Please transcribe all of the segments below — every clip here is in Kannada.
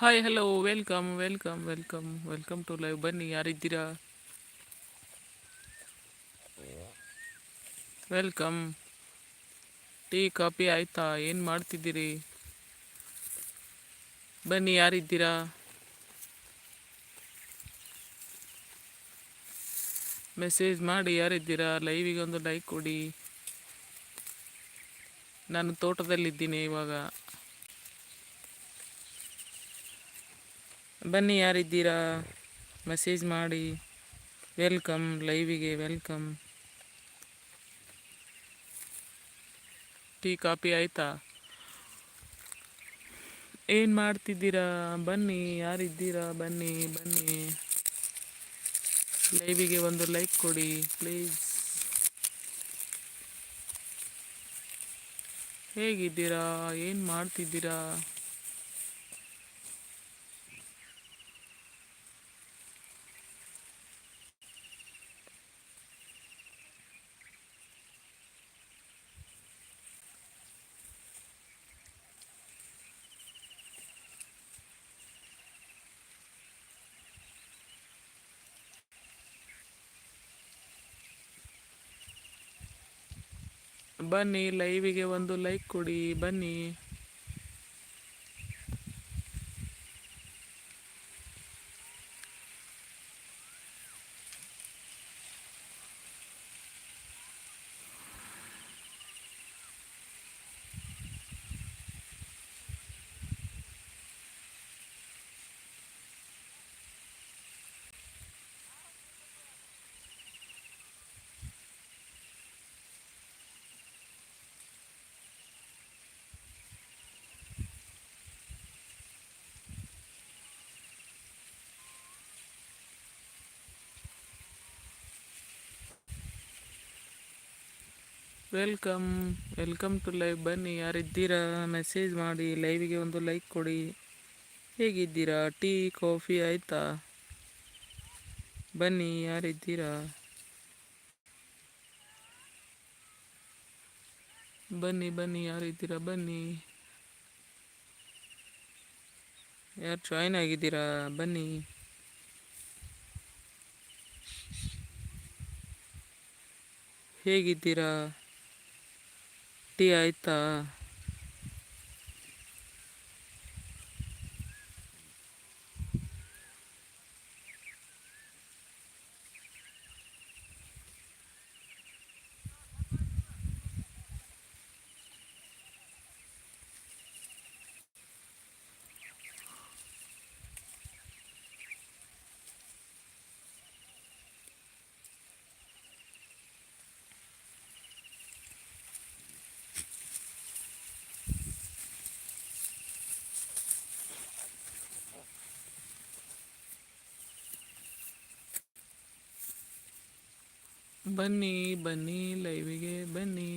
Hi hello welcome welcome welcome welcome to live ಬನ್ನಿ ಯಾರಿದ್ದೀರಾ? ವೆಲ್ಕಮ್ ಟೀ ಕಾಫಿ ಆಯ್ತಾ? ಏನು ಮಾಡ್ತಿದ್ದೀರಿ? ಬನ್ನಿ, ಯಾರಿದ್ದೀರಾ? ಮೆಸೇಜ್ ಮಾಡಿ, ಯಾರಿದ್ದೀರಾ? ಲೈವಿಗೆ ಒಂದು ಲೈಕ್ ಕೊಡಿ. ನಾನು ತೋಟದಲ್ಲಿದ್ದೀನಿ ಇವಾಗ. ಬನ್ನಿ ಯಾರಿದ್ದೀರಾ? ಮೆಸೇಜ್ ಮಾಡಿ. ವೆಲ್ಕಮ್ ಲೈವಿಗೆ ವೆಲ್ಕಮ್ ಟೀ ಕಾಫಿ ಆಯಿತಾ? ಏನು ಮಾಡ್ತಿದ್ದೀರಾ? ಬನ್ನಿ, ಯಾರಿದ್ದೀರಾ? ಬನ್ನಿ ಬನ್ನಿ. ಲೈವಿಗೆ ಒಂದು ಲೈಕ್ ಕೊಡಿ ಪ್ಲೀಸ್ ಹೇಗಿದ್ದೀರಾ? ಏನು ಮಾಡ್ತಿದ್ದೀರಾ? ಬನ್ನಿ ಲೈವಿಗೆ ಒಂದು ಲೈಕ್ ಕೊಡಿ ಬನ್ನಿ. ವೆಲ್ಕಮ್ ವೆಲ್ಕಮ್ ಟು ಲೈವ್ ಬನ್ನಿ, ಯಾರಿದ್ದೀರಾ? ಮೆಸೇಜ್ ಮಾಡಿ ಲೈವಿಗೆ ಒಂದು ಲೈಕ್ ಕೊಡಿ. ಹೇಗಿದ್ದೀರಾ? ಟೀ ಕಾಫಿ ಆಯಿತಾ? ಬನ್ನಿ, ಯಾರಿದ್ದೀರಾ? ಬನ್ನಿ ಬನ್ನಿ, ಯಾರಿದ್ದೀರಾ? ಬನ್ನಿ. ಯಾರು ಜಾಯ್ನ್ ಆಗಿದ್ದೀರಾ? ಬನ್ನಿ. ಹೇಗಿದ್ದೀರಾ? ಟೀ ಆಯಿತಾ? ಬನ್ನಿ ಬನ್ನಿ ಲೈವಿಗೆ ಬನ್ನಿ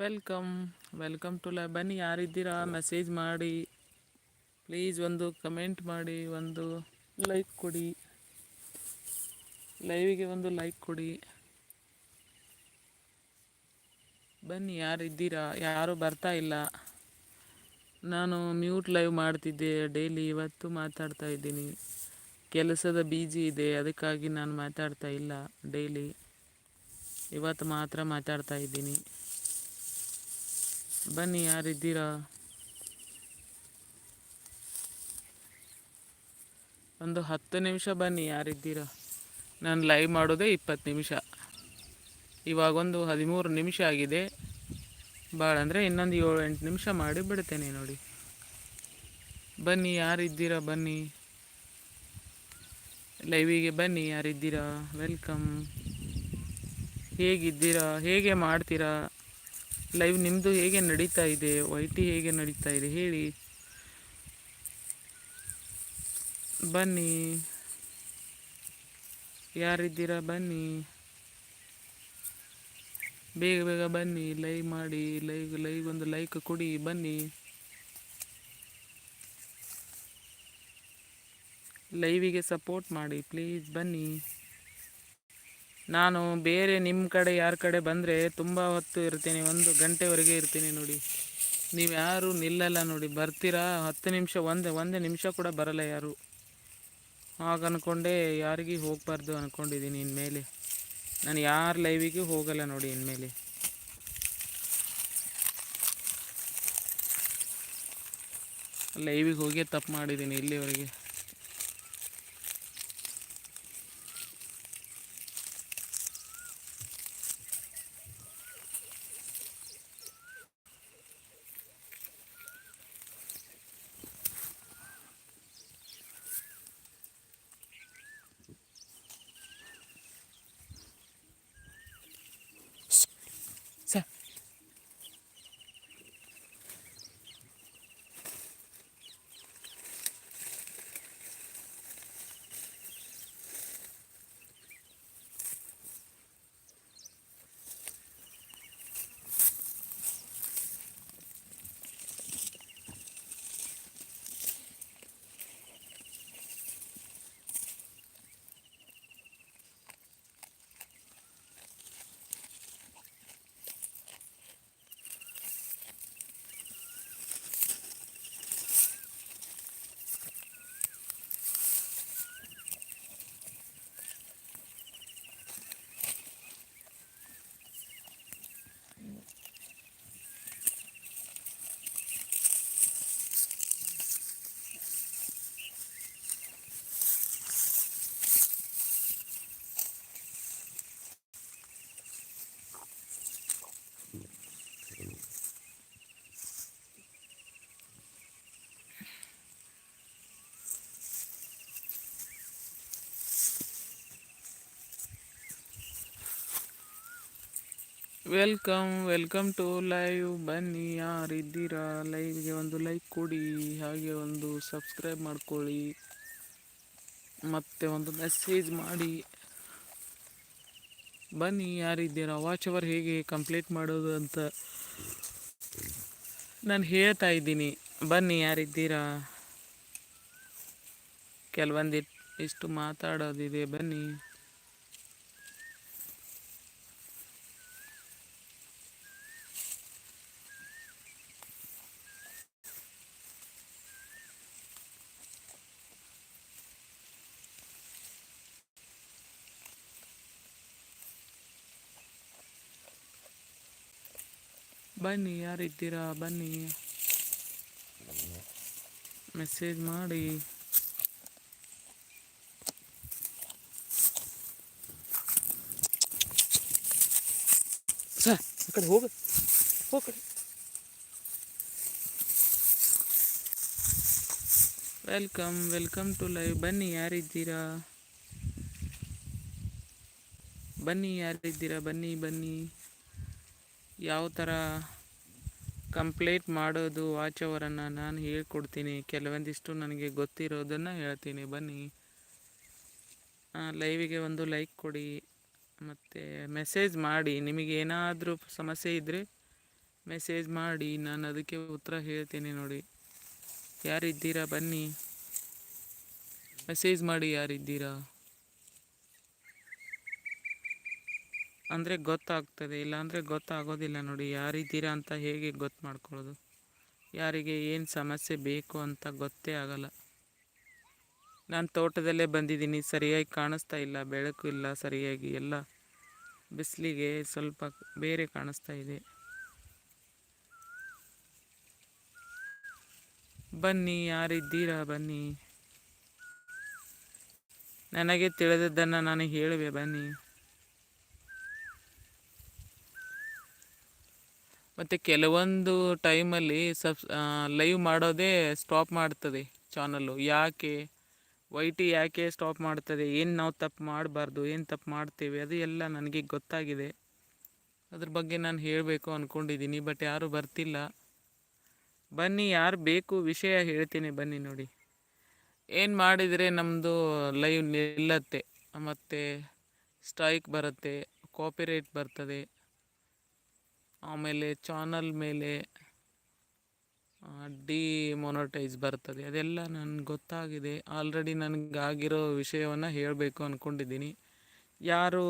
ವೆಲ್ಕಮ್ ವೆಲ್ಕಮ್ ಟು ಲೈ ಬನ್ನಿ, ಯಾರಿದ್ದೀರಾ? ಮೆಸೇಜ್ ಮಾಡಿ. ಪ್ಲೀಸ್ ಒಂದು ಕಮೆಂಟ್ ಮಾಡಿ, ಒಂದು ಲೈಕ್ ಕೊಡಿ. ಲೈವಿಗೆ ಒಂದು ಲೈಕ್ ಕೊಡಿ. ಬನ್ನಿ, ಯಾರಿದ್ದೀರಾ? ಯಾರು ಬರ್ತಾ ಇಲ್ಲ? ನಾನು ಮ್ಯೂಟ್ ಲೈವ್ ಮಾಡ್ತಿದ್ದೆ ಡೈಲಿ ಇವತ್ತು ಮಾತಾಡ್ತಾ ಇದ್ದೀನಿ. ಕೆಲಸದ ಬೀಜಿ ಇದೆ, ಅದಕ್ಕಾಗಿ ನಾನು ಮಾತಾಡ್ತಾ ಇಲ್ಲ ಡೈಲಿ ಇವತ್ತು ಮಾತ್ರ ಮಾತಾಡ್ತಾ ಇದ್ದೀನಿ. ಬನ್ನಿ ಯಾರಿದ್ದೀರಾ? ಒಂದು ಹತ್ತು ನಿಮಿಷ ಬನ್ನಿ ಯಾರಿದ್ದೀರಾ? ನಾನು ಲೈವ್ ಮಾಡೋದೇ ಇಪ್ಪತ್ತು ನಿಮಿಷ. ಇವಾಗೊಂದು ಹದಿಮೂರು ನಿಮಿಷ ಆಗಿದೆ. ಭಾಳ ಅಂದರೆ ಇನ್ನೊಂದು ಏಳು ಎಂಟು ನಿಮಿಷ ಮಾಡಿ ಬಿಡ್ತೇನೆ ನೋಡಿ. ಬನ್ನಿ ಯಾರಿದ್ದೀರಾ? ಬನ್ನಿ. ಲೈವಿಗೆ ಬನ್ನಿ ಯಾರಿದ್ದೀರಾ? ವೆಲ್ಕಮ್ ಹೇಗಿದ್ದೀರಾ? ಹೇಗೆ ಮಾಡ್ತೀರಾ? ಲೈವ್ ನಿಮ್ಮದು ಹೇಗೆ ನಡೀತಾ ಇದೆ? ವೈ ಟಿ ಹೇಗೆ ನಡೀತಾ ಇದೆ? ಹೇಳಿ. ಬನ್ನಿ. ಯಾರಿದ್ದೀರಾ? ಬನ್ನಿ. ಬೇಗ ಬೇಗ ಬನ್ನಿ. ಲೈವ್ ಮಾಡಿ. ಲೈವ್ ಲೈವ್ ಒಂದು ಲೈಕ್ ಕೊಡಿ. ಬನ್ನಿ. ಲೈವಿಗೆ ಸಪೋರ್ಟ್ ಮಾಡಿ. ಪ್ಲೀಸ್ ಬನ್ನಿ. ನಾನು ಬೇರೆ ನಿಮ್ಮ ಕಡೆ, ಯಾರ ಕಡೆ ಬಂದರೆ ತುಂಬ ಹೊತ್ತು ಇರ್ತೀನಿ. ಒಂದು ಗಂಟೆವರೆಗೆ ಇರ್ತೀನಿ ನೋಡಿ. ನೀವು ಯಾರು ನಿಲ್ಲಲ್ಲ ನೋಡಿ. ಬರ್ತೀರಾ? ಹತ್ತು ನಿಮಿಷ, ಒಂದು, ಒಂದೇ ನಿಮಿಷ ಕೂಡ ಬರಲ್ಲ ಯಾರು. ಆಗ ಅಂದ್ಕೊಂಡೆ ಯಾರಿಗೂ ಹೋಗಬಾರ್ದು ಅಂದ್ಕೊಂಡಿದ್ದೀನಿ ಇನ್ಮೇಲೆ. ನಾನು ಯಾರ ಲೈವಿಗೂ ಹೋಗಲ್ಲ ನೋಡಿ ಇನ್ಮೇಲೆ. ಲೈವಿಗೆ ಹೋಗಿ ತಪ್ಪು ಮಾಡಿದ್ದೀನಿ ಇಲ್ಲಿವರೆಗೆ. ವೆಲ್ಕಮ್ ವೆಲ್ಕಮ್ ಟು ಲೈವ್ ಬನ್ನಿ, ಯಾರಿದ್ದೀರಾ? ಲೈವ್ಗೆ ಒಂದು ಲೈಕ್ ಕೊಡಿ, ಹಾಗೆ ಒಂದು ಸಬ್ಸ್ಕ್ರೈಬ್ ಮಾಡ್ಕೊಳ್ಳಿ. ಮತ್ತೆ ಒಂದು ಮೆಸೇಜ್ ಮಾಡಿ. ಬನ್ನಿ, ಯಾರಿದ್ದೀರಾ? ವಾಚ್ ಅವರ್ ಹೇಗೆ ಕಂಪ್ಲೀಟ್ ಮಾಡೋದು ಅಂತ ನಾನು ಹೇಳ್ತಾ ಇದ್ದೀನಿ. ಬನ್ನಿ, ಯಾರಿದ್ದೀರಾ? ಕೆಲವೊಂದಿಷ್ಟು ಮಾತಾಡೋದಿದೆ, ಬನ್ನಿ. ಬನ್ನಿ ಯಾರಿದ್ದೀರಾ ಬನ್ನಿ. ಮೆಸೇಜ್ ಮಾಡಿ. ಸರ್ ಆ ಕಡೆ ಹೋಗ. ಹೋಗ ವೆಲ್ಕಮ್ ವೆಲ್ಕಮ್ ಟು ಲೈವ್ ಬನ್ನಿ ಯಾರಿದ್ದೀರಾ ಬನ್ನಿ ಯಾರಿದ್ದೀರಾ ಬನ್ನಿ ಬನ್ನಿ. ಯಾವ ಥರ ಕಂಪ್ಲೇಂಟ್ ಮಾಡೋದು ವಾಚ್ ಅವರನ್ನು ನಾನು ಹೇಳ್ಕೊಡ್ತೀನಿ. ಕೆಲವೊಂದಿಷ್ಟು ನನಗೆ ಗೊತ್ತಿರೋದನ್ನು ಹೇಳ್ತೀನಿ. ಬನ್ನಿ. ಲೈವಿಗೆ ಒಂದು ಲೈಕ್ ಕೊಡಿ. ಮತ್ತು ಮೆಸೇಜ್ ಮಾಡಿ. ನಿಮಗೆ ಏನಾದರೂ ಸಮಸ್ಯೆ ಇದ್ದರೆ ಮೆಸೇಜ್ ಮಾಡಿ. ನಾನು ಅದಕ್ಕೆ ಉತ್ತರ ಹೇಳ್ತೀನಿ ನೋಡಿ. ಯಾರಿದ್ದೀರಾ? ಬನ್ನಿ. ಮೆಸೇಜ್ ಮಾಡಿ ಯಾರಿದ್ದೀರಾ? ಅಂದರೆ ಗೊತ್ತಾಗ್ತದೆ, ಇಲ್ಲಾಂದರೆ ಗೊತ್ತಾಗೋದಿಲ್ಲ ನೋಡಿ ಯಾರಿದ್ದೀರಾ ಅಂತ ಹೇಗೆ ಗೊತ್ತು ಮಾಡ್ಕೊಳ್ಳೋದು. ಯಾರಿಗೆ ಏನು ಸಮಸ್ಯೆ ಬೇಕು ಅಂತ ಗೊತ್ತೇ ಆಗಲ್ಲ. ನಾನು ತೋಟದಲ್ಲೇ ಬಂದಿದ್ದೀನಿ, ಸರಿಯಾಗಿ ಕಾಣಿಸ್ತಾ ಇಲ್ಲ, ಬೆಳಕು ಇಲ್ಲ ಸರಿಯಾಗಿ, ಎಲ್ಲ ಬಿಸಿಲಿಗೆ ಸ್ವಲ್ಪ ಬೇರೆ ಕಾಣಿಸ್ತಾ ಇದೆ. ಬನ್ನಿ, ಯಾರಿದ್ದೀರಾ ಬನ್ನಿ. ನನಗೆ ತಿಳಿದದ್ದನ್ನು ನಾನು ಹೇಳುವೆ, ಬನ್ನಿ. ಮತ್ತು ಕೆಲವೊಂದು ಟೈಮಲ್ಲಿ ಸಬ್ ಲೈವ್ ಮಾಡೋದೇ ಸ್ಟಾಪ್ ಮಾಡ್ತದೆ ಚಾನಲ್ಲು ಯಾಕೆ? ವೈ ಟಿ ಯಾಕೆ ಸ್ಟಾಪ್ ಮಾಡ್ತದೆ? ಏನು ನಾವು ತಪ್ಪು ಮಾಡಬಾರ್ದು? ಏನು ತಪ್ಪು ಮಾಡ್ತೀವಿ? ಅದು ಎಲ್ಲ ನನಗೆ ಗೊತ್ತಾಗಿದೆ. ಅದ್ರ ಬಗ್ಗೆ ನಾನು ಹೇಳಬೇಕು ಅಂದ್ಕೊಂಡಿದ್ದೀನಿ ಬಟ್ ಯಾರೂ ಬರ್ತಿಲ್ಲ. ಬನ್ನಿ, ಯಾರು ಬೇಕು ವಿಷಯ ಹೇಳ್ತೀನಿ, ಬನ್ನಿ ನೋಡಿ. ಏನು ಮಾಡಿದರೆ ನಮ್ಮದು ಲೈವ್ ನಿಲ್ಲತ್ತೆ, ಮತ್ತು ಸ್ಟ್ರೈಕ್ ಬರುತ್ತೆ ಕಾಪಿರೈಟ್ ಬರ್ತದೆ. ಆಮೇಲೆ ಚಾನಲ್ ಮೇಲೆ ಡಿಮೊನಟೈಸ್ ಬರ್ತದೆ. ಅದೆಲ್ಲ ನನಗೆ ಗೊತ್ತಾಗಿದೆ. ಆಲ್ರೆಡಿ ನನಗಾಗಿರೋ ವಿಷಯವನ್ನು ಹೇಳಬೇಕು ಅಂದ್ಕೊಂಡಿದ್ದೀನಿ ಯಾರು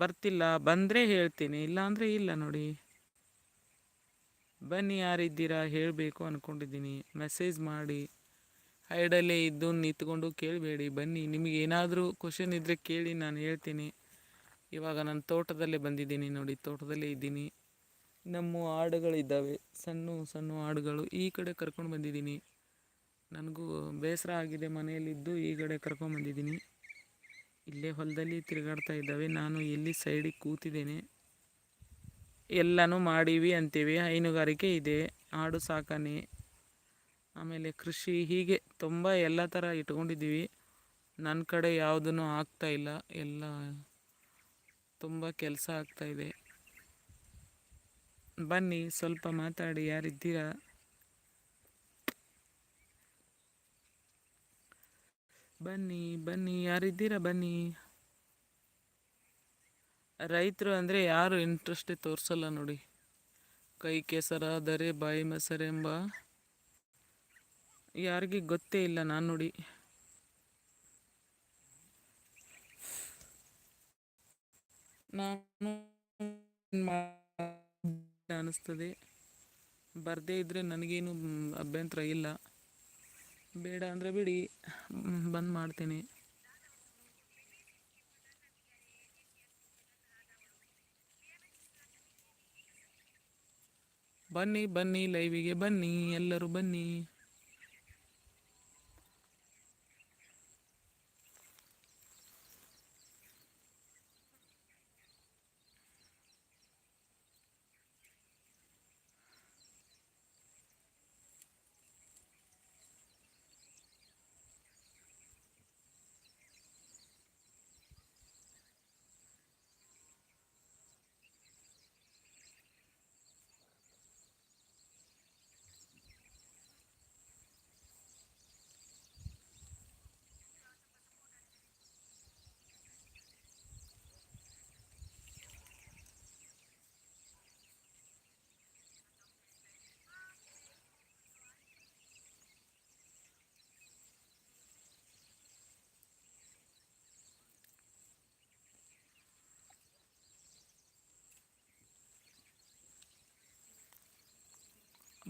ಬರ್ತಿಲ್ಲ. ಬಂದರೆ ಹೇಳ್ತೀನಿ. ಇಲ್ಲಾಂದರೆ ಇಲ್ಲ ನೋಡಿ. ಬನ್ನಿ ಯಾರಿದ್ದೀರಾ ಹೇಳಬೇಕು ಅಂದ್ಕೊಂಡಿದ್ದೀನಿ ಮೆಸೇಜ್ ಮಾಡಿ. ಹೈಡಲ್ಲೇ ಇದ್ದು ನಿಂತ್ಕೊಂಡು ಕೇಳಬೇಡಿ. ಬನ್ನಿ. ನಿಮಗೆ ಏನಾದರೂ ಕ್ವಶನ್ ಇದ್ದರೆ ಕೇಳಿ, ನಾನು ಹೇಳ್ತೀನಿ. ಇವಾಗ ನಾನು ತೋಟದಲ್ಲೇ ಬಂದಿದ್ದೀನಿ ನೋಡಿ, ತೋಟದಲ್ಲೇ ಇದ್ದೀನಿ. ನಮ್ಮ ಹಾಡುಗಳಿದ್ದಾವೆ ಸಣ್ಣ ಸಣ್ಣ ಹಾಡುಗಳು ಈ ಕಡೆ ಕರ್ಕೊಂಡು ಬಂದಿದ್ದೀನಿ. ನನಗೂ ಬೇಸರ ಆಗಿದೆ ಮನೆಯಲ್ಲಿದ್ದು ಈ ಕಡೆ ಕರ್ಕೊಂಡು ಬಂದಿದ್ದೀನಿ. ಇಲ್ಲೇ ಹೊಲದಲ್ಲಿ ತಿರುಗಾಡ್ತಾ ಇದ್ದಾವೆ, ನಾನು ಎಲ್ಲಿ ಸೈಡಿಗೆ ಕೂತಿದ್ದೇನೆ. ಎಲ್ಲನೂ ಮಾಡೀವಿ ಅಂತೀವಿ, ಹೈನುಗಾರಿಕೆ ಇದೆ, ಆಡು ಸಾಕಣೆ ಆಮೇಲೆ ಕೃಷಿ ಹೀಗೆ ತುಂಬ ಎಲ್ಲ ಥರ ಇಟ್ಕೊಂಡಿದ್ದೀವಿ. ನನ್ನ ಕಡೆ ಯಾವುದನ್ನು ಆಗ್ತಾ ಇಲ್ಲ, ಎಲ್ಲ ತುಂಬ ಕೆಲಸ ಆಗ್ತಾಯಿದೆ ಬನ್ನಿ, ಸ್ವಲ್ಪ ಮಾತಾಡಿ, ಯಾರಿದ್ದೀರಾ? ಬನ್ನಿ ಬನ್ನಿ, ಯಾರಿದ್ದೀರಾ ಬನ್ನಿ? ರೈತರು ಅಂದರೆ ಯಾರು ಇಂಟ್ರೆಸ್ಟೇ ತೋರಿಸಲ್ಲ ನೋಡಿ. ಕೈ ಕೆಸರಾದರೆ ಬಾಯಿ ಮೊಸರೆಂಬ ಯಾರಿಗೆ ಗೊತ್ತೇ ಇಲ್ಲ ನಾನು ನೋಡಿ. ನಾನು ಅನ್ನಿಸ್ತದೆ. ಬರದೇ ಇದ್ದರೆ ನನಗೇನು ಅಭ್ಯಂತರ ಇಲ್ಲ. ಬೇಡ ಅಂದರೆ ಬಿಡಿ, ಬಂದ್ ಮಾಡ್ತೇನೆ. ಬನ್ನಿ ಬನ್ನಿ ಲೈವಿಗೆ ಬನ್ನಿ, ಎಲ್ಲರೂ ಬನ್ನಿ.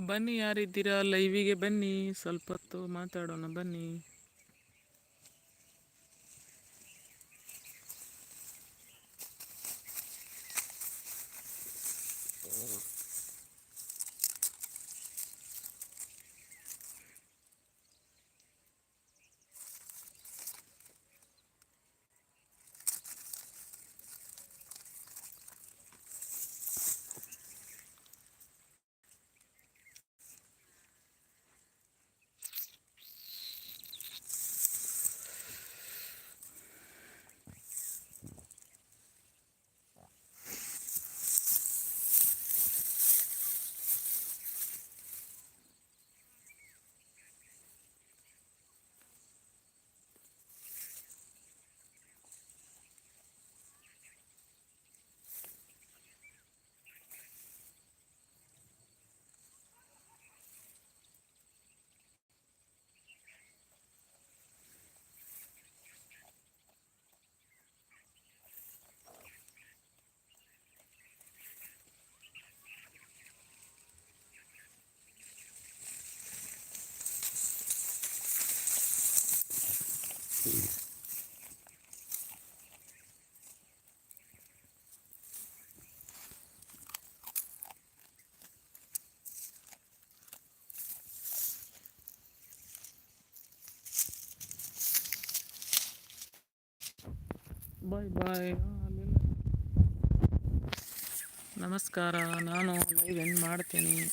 ಬನ್ನಿ ಯಾರಿದ್ದೀರಾ? ಲೈವಿಗೆ ಬನ್ನಿ. ಸ್ವಲ್ಪ ಹೊತ್ತು ಮಾತಾಡೋಣ ಬನ್ನಿ. ಬಾಯ್ ಬಾಯ್ ನಮಸ್ಕಾರ. ನಾನು ಲೈವ್ ಎಂಡ್ ಮಾಡ್ತೀನಿ.